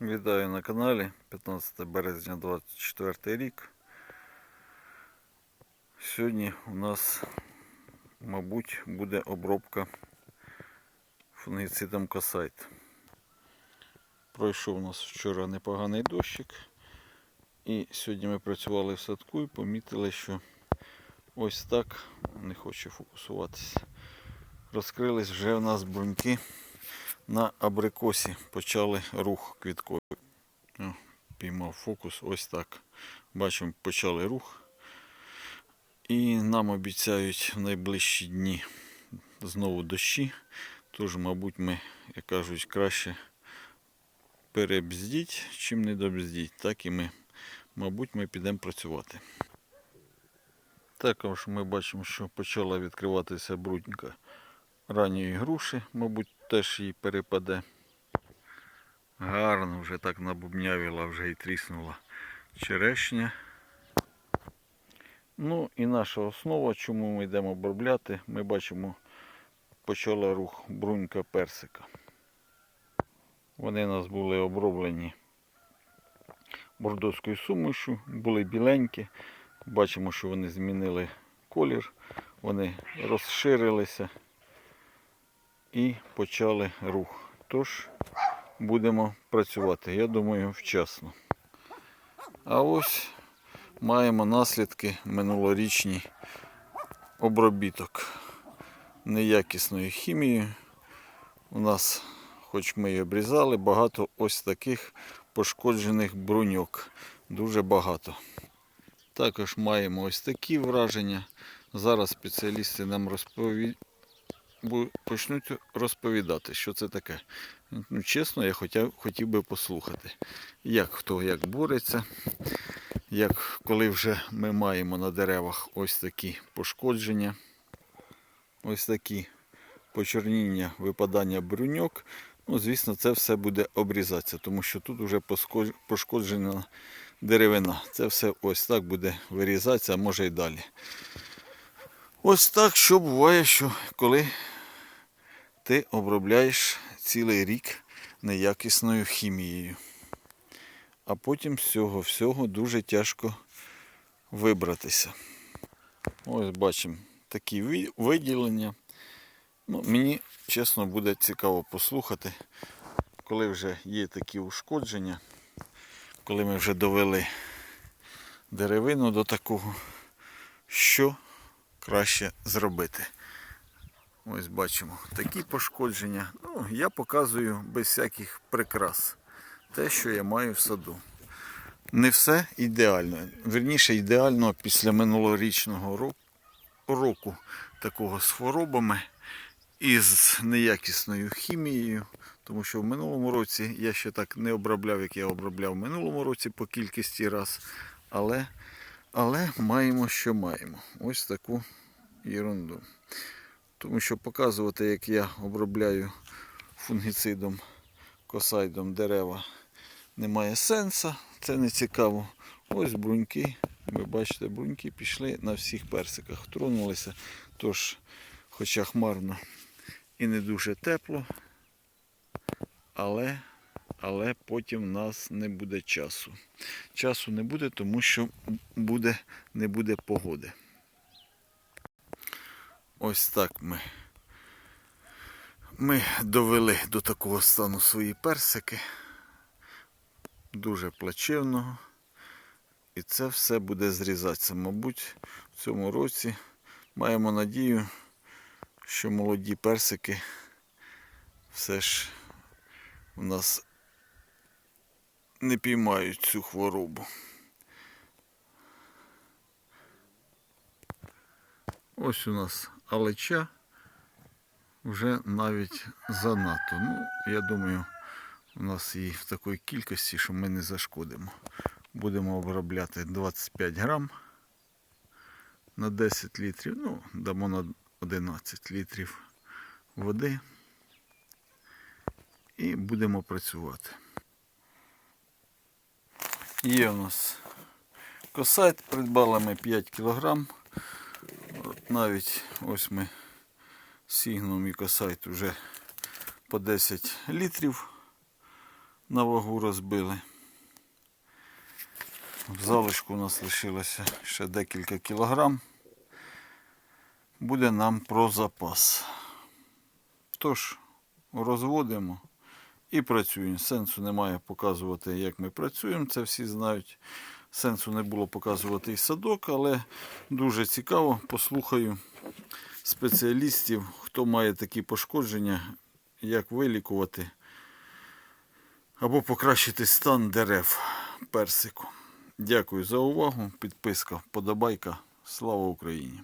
Вітаю на каналі 15 березня 24 рік. Сьогодні у нас, мабуть, буде обробка фунгіцидом Косайт. Пройшов у нас вчора непоганий дощик. І сьогодні ми працювали в садку і помітили, що ось так не хоче фокусуватися. Розкрились вже у нас бруньки на абрикосі почали рух квітковий. О, піймав фокус, ось так. Бачимо, почали рух. І нам обіцяють в найближчі дні знову дощі. Тож, мабуть, ми, як кажуть, краще перебздіть, чим не добздіть. Так і ми, мабуть, ми підемо працювати. Також ми бачимо, що почала відкриватися бруднька ранньої груші, мабуть, теж їй перепаде. Гарно вже так набубнявіла, вже і тріснула черешня. Ну і наша основа, чому ми йдемо обробляти, ми бачимо, почала рух брунька персика. Вони у нас були оброблені бордоською сумішю, були біленькі. Бачимо, що вони змінили колір, вони розширилися і почали рух. Тож будемо працювати, я думаю, вчасно. А ось маємо наслідки минулорічні обробіток неякісною хімією. У нас, хоч ми і обрізали, багато ось таких пошкоджених бруньок. Дуже багато. Також маємо ось такі враження. Зараз спеціалісти нам розповідають почнуть розповідати, що це таке. Ну, чесно, я хотів, хотів би послухати, як хто як бореться, як коли вже ми маємо на деревах ось такі пошкодження, ось такі почорніння, випадання бруньок. Ну, звісно, це все буде обрізатися, тому що тут вже пошкоджена деревина. Це все ось так буде вирізатися, а може й далі. Ось так, що буває, що коли ти обробляєш цілий рік неякісною хімією. А потім з цього всього дуже тяжко вибратися. Ось бачимо такі виділення. Ну, мені, чесно, буде цікаво послухати, коли вже є такі ушкодження, коли ми вже довели деревину до такого, що краще зробити. Ось бачимо такі пошкодження. Ну, я показую без всяких прикрас. Те, що я маю в саду. Не все ідеально. Верніше, ідеально після минулорічного року такого з хворобами і з неякісною хімією. Тому що в минулому році я ще так не обробляв, як я обробляв в минулому році по кількості раз. Але, але маємо, що маємо. Ось таку ерунду. Тому що показувати, як я обробляю фунгіцидом, косайдом дерева, немає сенсу, це не цікаво. Ось бруньки, ви бачите, бруньки пішли на всіх персиках, тронулися. Тож, хоча хмарно і не дуже тепло, але, але потім в нас не буде часу. Часу не буде, тому що буде, не буде погоди. Ось так ми. Ми довели до такого стану свої персики. Дуже плачевного. І це все буде зрізатися. Мабуть, в цьому році маємо надію, що молоді персики все ж у нас не піймають цю хворобу. Ось у нас алеча вже навіть занадто. Ну, я думаю, у нас її в такій кількості, що ми не зашкодимо. Будемо обробляти 25 грам на 10 літрів. Ну, дамо на 11 літрів води. І будемо працювати. Є у нас косайт, придбали ми 5 кілограм. Навіть ось ми сігнум і косайт вже по 10 літрів на вагу розбили. В залишку у нас лишилося ще декілька кілограм. Буде нам про запас. Тож, розводимо і працюємо. Сенсу немає показувати, як ми працюємо, це всі знають. Сенсу не було показувати і садок, але дуже цікаво, послухаю спеціалістів, хто має такі пошкодження, як вилікувати або покращити стан дерев персику. Дякую за увагу. Підписка, подобайка. Слава Україні!